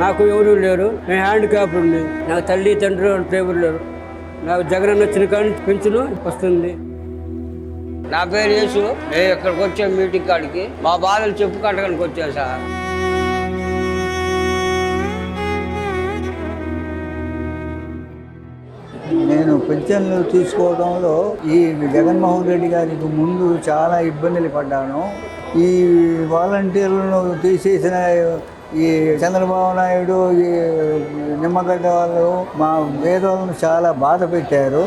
నాకు ఎవరు లేరు. నేను హ్యాండిక్యాప్ ఉంది. నాకు తల్లి తండ్రి పేరు లేరు. నాకు జగన్ వచ్చిన కానీ పెంచును వస్తుంది. నా పేరు యేసు. నేను ఇక్కడికి వచ్చే మీటింగ్ కాడికి. మా బాధలు చెప్పుకోవడానికి వచ్చాను సార్. నేను పెన్షన్లు తీసుకోవడంలో ఈ జగన్మోహన్ రెడ్డి గారికి ముందు చాలా ఇబ్బందులు పడ్డాను. ఈ వాలంటీర్లను తీసేసిన ఈ చంద్రబాబు నాయుడు ఈ నిమ్మగడ్డ వాళ్ళు మా పేదోళ్ళను చాలా బాధ పెట్టారు.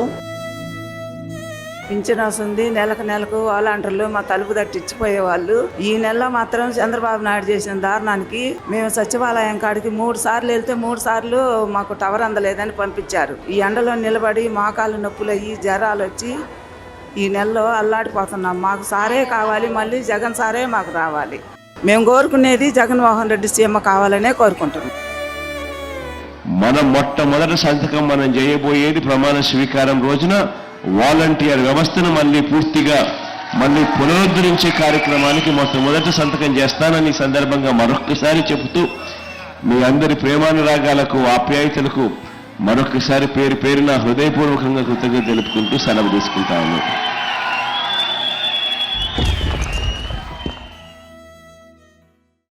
పింఛన్ వస్తుంది నెలకు నెలకు వాలంటీర్లు మా తలుపు తట్టించిపోయే వాళ్ళు. ఈ నెలలో మాత్రం చంద్రబాబు నాయుడు చేసిన దారుణానికి మేము సచివాలయం కాడికి మూడు సార్లు వెళ్తే మూడు సార్లు మాకు టవర్ అందలేదని పంపించారు. ఈ ఎండలో నిలబడి మోకాలు నొప్పులు అయ్యి జ్వరాలు వచ్చి ఈ నెలలో అల్లాడిపోతున్నాం. మాకు సారే కావాలి మళ్ళీ జగన్ సారే మాకు రావాలి. మేము కోరుకునేది జగన్మోహన్ రెడ్డి సీఎం కావాలనే కోరుకుంటున్నాం. మన మొట్టమొదటి సంతకం మనం చేయబోయేది ప్రమాణ స్వీకారం రోజున వాలంటీర్ వ్యవస్థను మళ్ళీ పూర్తిగా మళ్ళీ పునరుద్ధరించే కార్యక్రమానికి మొట్టమొదటి సంతకం చేస్తానని సందర్భంగా మరొక్కసారి చెబుతూ మీ అందరి ప్రేమానురాగాలకు ఆప్యాయతలకు మరొకసారి పేరు పేరున హృదయపూర్వకంగా కృతజ్ఞత తెలుపుకుంటూ సెలవు తీసుకుంటాను.